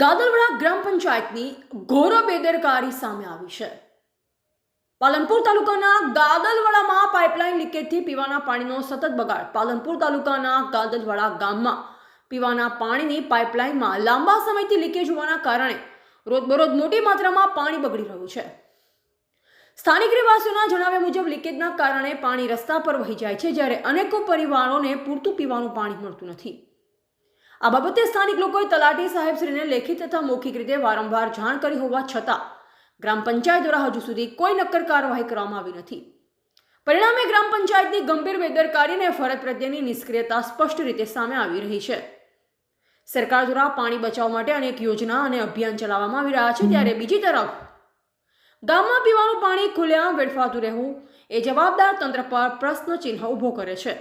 ગાદલવાડા ગ્રામ પંચાયતની ઘોર બેદરકારી સામે આવી છે. પાલનપુર તાલુકાના ગાદલવાડામાં પાઇપલાઇન લીકેજથી પીવાના પાણીનો સતત બગાડ. પાલનપુર તાલુકાના ગાદલવાડા ગામમાં પીવાના પાણીની પાઇપલાઇનમાં લાંબા સમયથી લીકેજ હોવાના કારણે રોજબરોજ મોટી માત્રામાં પાણી બગડી રહ્યું છે. સ્થાનિક રહેવાસીઓના જણાવ્યા મુજબ લીકેજના કારણે પાણી રસ્તા પર વહી જાય છે, જ્યારે અનેકો પરિવારોને પૂરતું પીવાનું પાણી મળતું નથી. આ બાબતે સ્થાનિક લોકોએ તલાટી સાહેબશ્રીને લેખિત તથા મૌખિક રીતે વારંવાર જાણ કરી હોવા છતાં ગ્રામ પંચાયત દ્વારા હજુ સુધી કોઈ નક્કર કાર્યવાહી કરવામાં આવી નથી. પરિણામે ગ્રામ પંચાયતની ગંભીર બેદરકારી અને ફરજ પ્રત્યેની નિષ્ક્રિયતા સ્પષ્ટ રીતે સામે આવી રહી છે. સરકાર દ્વારા પાણી બચાવવા માટે અનેક યોજના અને અભિયાન ચલાવવામાં આવી રહ્યા છે ત્યારે બીજી તરફ ગામમાં પીવાનું પાણી ખુલ્લેઆમ વેડફાતું રહેવું એ જવાબદાર તંત્ર પર પ્રશ્નચિહ્ન ઊભો કરે છે.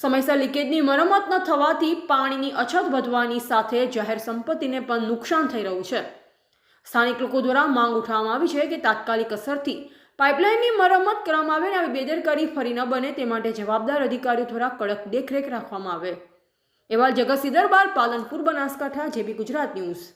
સમયસર લીકેજની મરમ્મત ન થવાથી પાણીની અછત વધવાની સાથે જાહેર સંપત્તિને પણ નુકસાન થઈ રહ્યું છે. સ્થાનિક લોકો દ્વારા માંગ ઉઠાવવામાં આવી છે કે તાત્કાલિક અસરથી પાઇપલાઇનની મરમત કરવામાં આવે અને આવી બેદરકારી ફરી ન બને તે માટે જવાબદાર અધિકારીઓ દ્વારા કડક દેખરેખ રાખવામાં આવે. એવા જગત સિદરબાર પાલનપુર, બનાસકાંઠા જેબી ગુજરાત ન્યૂઝ.